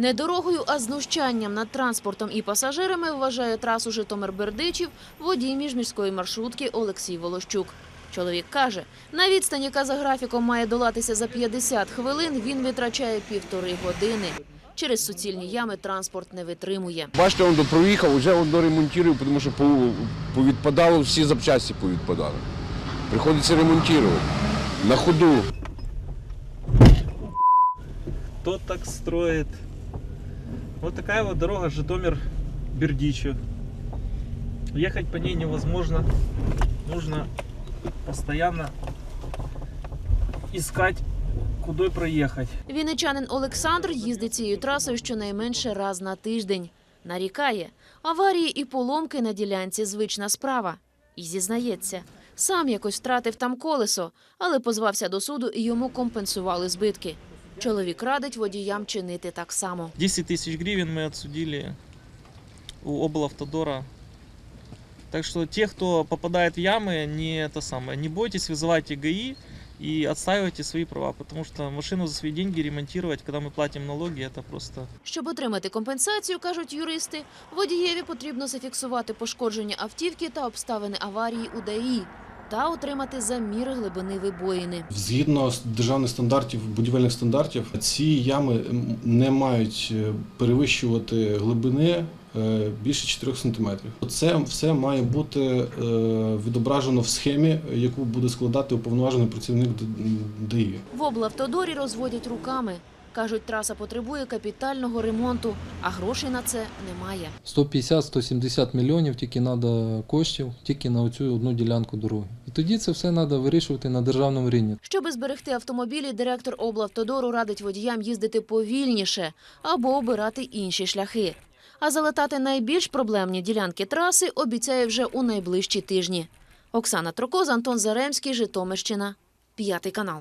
Не дорогою, а знущанням над транспортом і пасажирами вважає трасу Житомир-Бердичів водій міжміської маршрутки Олексій Волощук. Чоловік каже, на відстань, яка за графіком має долатися за 50 хвилин, він витрачає півтори години. Через суцільні ями транспорт не витримує. Бачите, он до проїхав, вже он доремонтував, тому що повідпадало, всі запчасті повідпадали. Приходиться ремонтувати. На ходу. кто так строит. Вот такая вот дорога Житомир-Бердичев. Ехать по ней невозможно. Нужно постоянно искать, куда проехать. Вінничанин Олександр їздить цією трасою щонайменше раз на тиждень. Нарікає, аварії і поломки на ділянці звична справа. І зізнається, сам якось втратив там колесо, але позвався до суду і йому компенсували збитки. Чоловік радить водіям чинити так само. 10 тысяч гривен мы отсудили у облавтодора. Так что те, кто попадает в ямы, не это самое, не бойтесь, вызывайте ГАИ и отстаивайте свои права, потому что машину за свои деньги ремонтировать, когда мы платим налоги, это просто Щоб отримати компенсацію, кажуть юристи, водієві потрібно зафіксувати пошкодження автівки та обставини аварії у ДАІ та отримати замір глибини вибоїни. Згідно з державних стандартів, будівельних стандартів, ці ями не мають е, перевищувати глибини е, більше 4 см. Це все має бути е, відображено в схемі, яку буде складати уповноважений працівник Д- ДАІ. В облавтодорі розводять руками. Кажуть, траса потребує капітального ремонту, а грошей на це немає. 150-170 мільйонів тільки треба коштів, тільки на оцю одну ділянку дороги. І тоді це все треба вирішувати на державному рівні. Щоби зберегти автомобілі, директор облавтодору радить водіям їздити повільніше або обирати інші шляхи. А залатати найбільш проблемні ділянки траси обіцяє вже у найближчі тижні. Оксана Трокоз, Антон Заремський, Житомирщина, п'ятий канал.